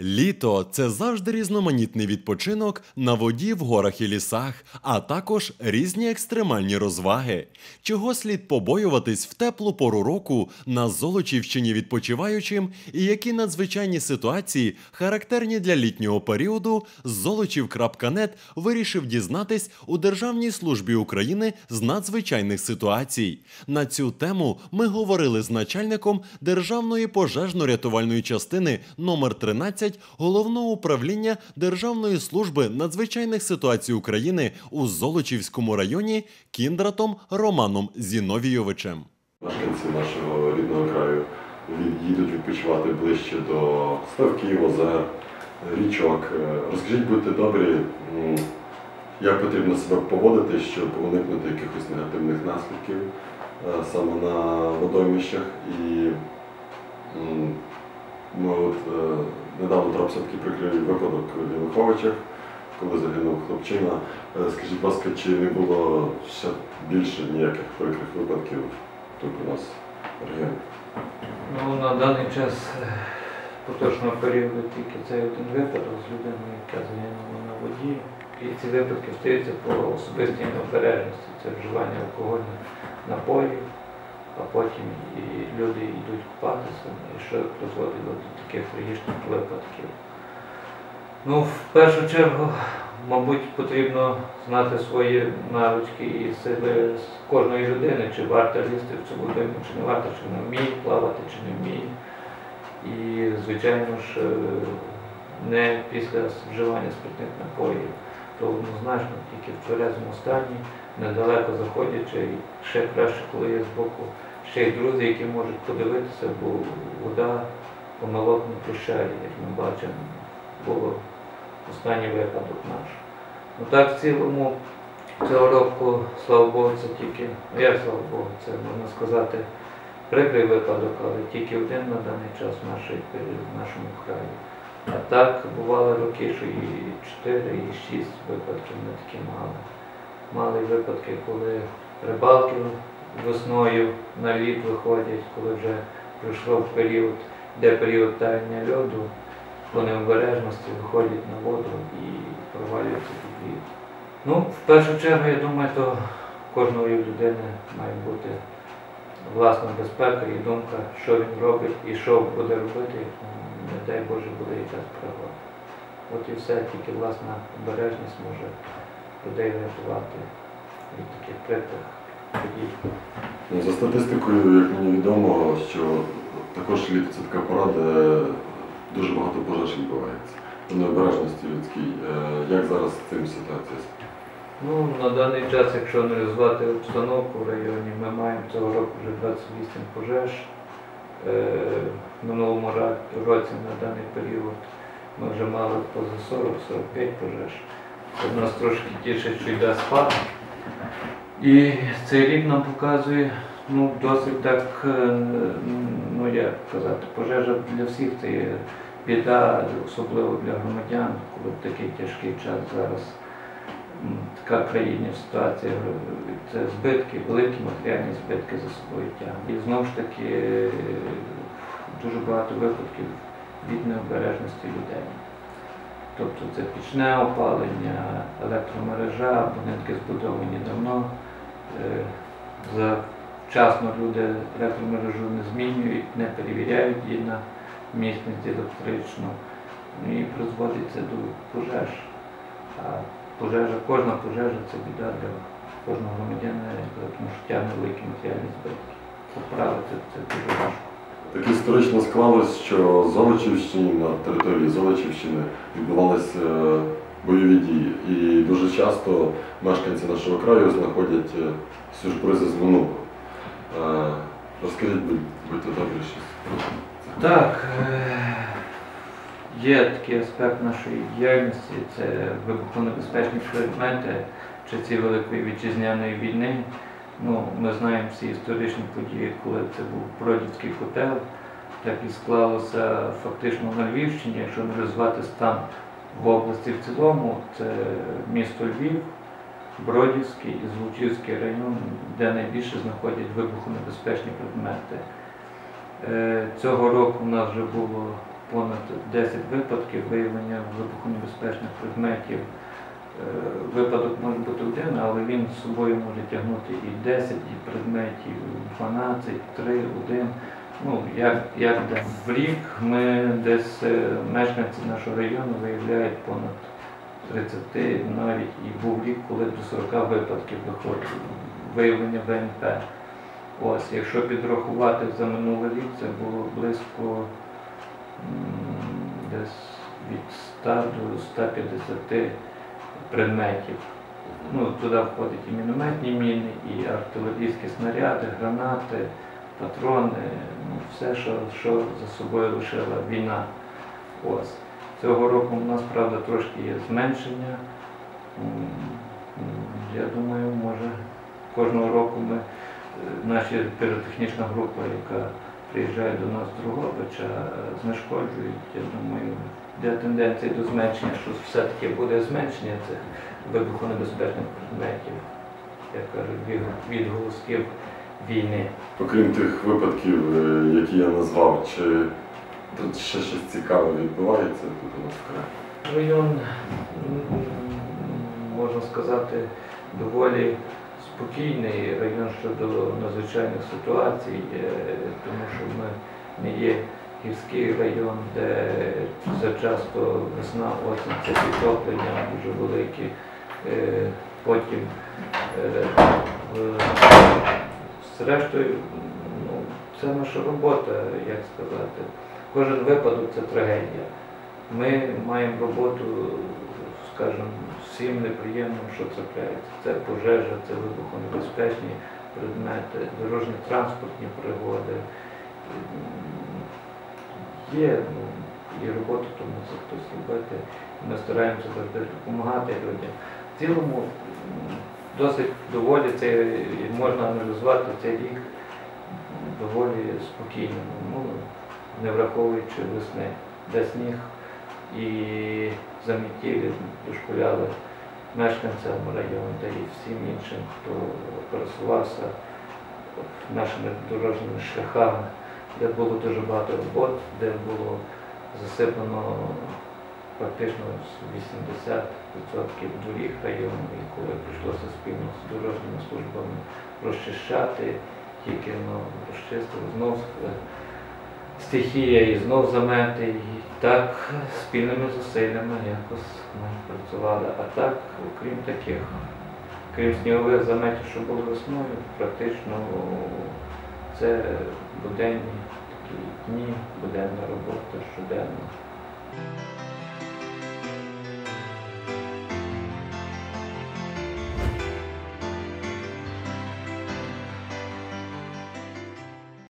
Літо це завжди різноманітний відпочинок на воді в горах і лісах, а також різні екстремальні розваги. Чого слід побоюватись в теплу пору року на Золочівщині відпочиваючим, і які надзвичайні ситуації характерні для літнього періоду, Золочів.нет вирішив дізнатись у Державній службі України з надзвичайних ситуацій. На цю тему ми говорили з начальником Державної пожежно-рятувальної частини номер 13 Головного управління Державної служби надзвичайних ситуацій України у Золочівському районі Кіндратом Романом Зіновійовичем. Мешканці нашого рідного краю їдуть відпочивати ближче до ставків, озер, річок. Е, Розкажіть, будьте добрі, як потрібно себе поводити, щоб уникнути якихось негативних наслідків е, саме на водоймищах. І ми от, е, недавно трапився такий прикрий випадок в Януковичах, коли загинув хлопчина. Е, Скажіть, будь ласка, чи не було ще більше ніяких прикрих випадків тут у нас в регіоні? Ну, на даний час е, поточного періоду тільки цей один випадок з людиною, яка загинула на воді. І ці випадки стаються по особистій необережності. Це вживання алкогольних напоїв, а потім і люди йдуть купатися, і що призводить до таких трагічних випадків. Ну, в першу чергу, мабуть, потрібно знати свої навички і сили з кожної людини, чи варто лізти в цю водойму, чи не варто, чи не вміє плавати, чи не вміє. І, звичайно ж, е, не після вживання спиртних напоїв, то однозначно тільки в тверезому стані, недалеко заходячи, і ще краще, коли є збоку ще й друзі, які можуть подивитися, бо вода помилок не прощає, як ми бачимо, було останній випадок наш. Ну так в цілому цього року, слава Богу, це тільки, ну як слава Богу, це можна сказати прикрий випадок, але тільки один на даний час в, нашій, в нашому краї. А так бували роки, що і 4, і 6 випадків не такі мали. Мали випадки, коли рибалки весною на лід виходять, коли вже пройшов період, де період таяння льоду, по необережності виходять на воду і провалюються під лід. Ну, в першу чергу, я думаю, то кожної людини має бути власна безпека і думка, що він робить і що буде робити, не дай Боже, буде якась пригода. От і все, тільки власна обережність може людей рятувати від таких прикрих подій. Ну, За статистикою, як мені відомо, що також літо це така пора, де дуже багато пожеж відбувається. Необережності людській. Е, Як зараз з цим ситуація? Ну, на даний час, якщо аналізувати обстановку в районі, ми маємо цього року вже 28 пожеж. Е, В минулому році на даний період ми вже мали поза 40-45 пожеж. Це нас трошки тішить, що йде спад. І цей рік нам показує ну, досить так, е, ну як казати, пожежа для всіх це є біда, особливо для громадян, коли в такий тяжкий час зараз країнна ситуація, е, це збитки, великі матеріальні збитки за собою тягне. І знову ж таки е, дуже багато випадків від необережності людей. Тобто це пічне опалення, електромережа, будинки збудовані давно. Е, Завчасно люди електромережу не змінюють, не перевіряють її на міцність електричну. Ну і призводить це до пожеж. Пожежа, кожна пожежа це біда для кожного громадянина, тому що тягне великі матеріальні збитки. Поправити це дуже важко. Так історично склалось, що Золочівщині, на території Золочівщини відбувалися е, бойові дії. І дуже часто мешканці нашого краю знаходять е, сюрпризи з минулого. Е, Розкажіть, будь- будьте добрі, щось. Так, є такий аспект нашої діяльності, це вибухонебезпечні предмети ці Великої вітчизняної війни. Ну, ми знаємо всі історичні події, коли це був Бродівський котел. Так і склалося фактично на Львівщині, якщо аналізувати стан в області в цілому, це місто Львів, Бродівський і Злочівський район, де найбільше знаходять вибухонебезпечні предмети. Е, Цього року в нас вже було понад 10 випадків виявлення вибухонебезпечних предметів. Е, Випадок може бути один, але він з собою може тягнути і 10 і предметів, 12, 3, 1. Ну, як, як де. В рік ми десь е, мешканці нашого району виявляють понад 30, навіть і був рік, коли до 40 випадків виходить виявлення ВНП. Ось, якщо підрахувати за минулий рік, це було близько десь від 100 до 150 предметів. Ну, туди входять і мінометні міни, і артилерійські снаряди, гранати, патрони, ну, все, що, що за собою лишила війна. Ось. Цього року у нас, правда, трошки є зменшення. Я думаю, може кожного року ми, е, наша піротехнічна група, яка приїжджає до нас Другобича, е, знешкоджують, я думаю, де тенденція до зменшення, що все-таки буде зменшення цих вибухонебезпечних предметів, як кажуть, відголосків війни. Окрім тих випадків, е, які я назвав, чи тут ще щось цікаве відбувається тут у нас в краї? Район, можна сказати, доволі спокійний район щодо надзвичайних ситуацій, е, тому що ми не є гірський район, де зачасто весна, осінь це підтоплення дуже великі. Е, Потім е, зрештою, ну, це наша робота, як сказати. Кожен випадок це трагедія. Ми маємо роботу, скажімо, всім неприємним, що трапляється. Це пожежа, це вибухонебезпечні предмети, дорожньо-транспортні пригоди. Є, ну, є робота, тому це хтось робити. Ми стараємося завжди допомагати людям. В цілому досить доволі це можна аналізувати цей рік доволі спокійно, ну, не враховуючи весни, де сніг і замітілі дошкуляли мешканцям району та і всім іншим, хто пересувався нашими дорожніми шляхами, де було дуже багато робот, де було засипано практично 80% доріг району, і коли прийшлося спільно з дорожніми службами розчищати, тільки ну, розчистили знов е, стихія і знов замети. І так спільними зусиллями якось ми працювали. А так, окрім таких, крім снігових заметів, що були весною, практично це буденні такі дні, буденна робота щоденно.